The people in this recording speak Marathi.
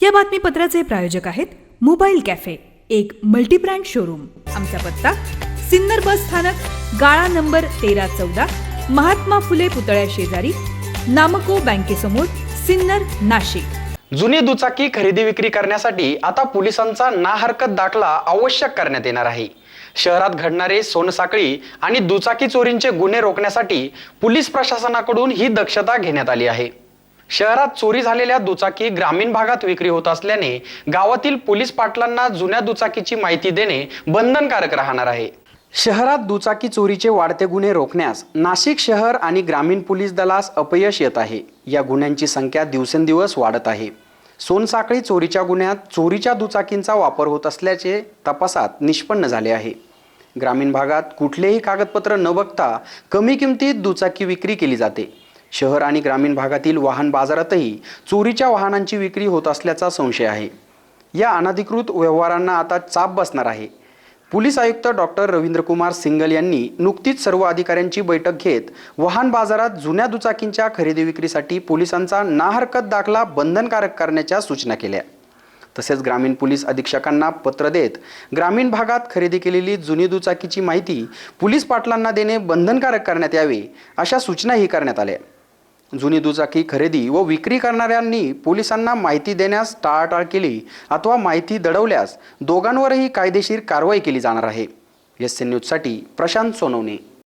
या बातमीपत्राचे प्रायोजक आहेत मोबाईल कॅफे एक मल्टीब्रँड शोरूम. आमचा पत्ता सिन्नर बस स्थानक गाळा नंबर तेरा चौदा महात्मा फुले पुतळ्या शेजारी नामको बँकेसमोर सिन्नर नाशिक. जुनी दुचाकी खरेदी विक्री करण्यासाठी आता पोलिसांचा ना हरकत दाखला आवश्यक करण्यात येणार आहे. शहरात घडणारे सोनसाखळी आणि दुचाकी चोरींचे गुन्हे रोखण्यासाठी पोलीस प्रशासनाकडून ही दक्षता घेण्यात आली आहे. शहरात चोरी झालेल्या दुचाकी ग्रामीण भागात विक्री होत असल्याने गावातील पोलीस पाटलांना जुन्या दुचाकीची माहिती देणे बंधनकारक राहणार आहे. शहरात दुचाकी चोरीचे वाढते गुन्हे रोखण्यास नाशिक शहर आणि ग्रामीण पोलीस दलास अपयश येत आहे. या गुन्ह्यांची संख्या दिवसेंदिवस वाढत आहे. सोनसाखळी चोरीच्या गुन्ह्यात चोरीच्या दुचाकींचा वापर होत असल्याचे तपासात निष्पन्न झाले आहे. ग्रामीण भागात कुठलेही कागदपत्र न बघता कमी किमतीत दुचाकी विक्री केली जाते. शहर आणि ग्रामीण भागातील वाहन बाजारातही चोरीच्या वाहनांची विक्री होत असल्याचा संशय आहे. या अनधिकृत व्यवहारांना आता चाप बसणार आहे. पोलीस आयुक्त डॉक्टर रवींद्रकुमार सिंगल यांनी नुकतीच सर्व अधिकाऱ्यांची बैठक घेत वाहन बाजारात जुन्या दुचाकींच्या खरेदी विक्रीसाठी पोलिसांचा नाहरकत दाखला बंधनकारक करण्याच्या सूचना केल्या. तसेच ग्रामीण पोलीस अधीक्षकांना पत्र देत ग्रामीण भागात खरेदी केलेली जुनी दुचाकीची माहिती पोलीस पाटलांना देणे बंधनकारक करण्यात यावे अशा सूचनाही करण्यात आल्या. जुनी दुचाकी खरेदी व विक्री करणाऱ्यांनी पोलिसांना माहिती देण्यास टाळाटाळ केली अथवा माहिती दडवल्यास दोघांवरही कायदेशीर कारवाई केली जाणार आहे. एस सी न्यूजसाठी प्रशांत सोनवणे.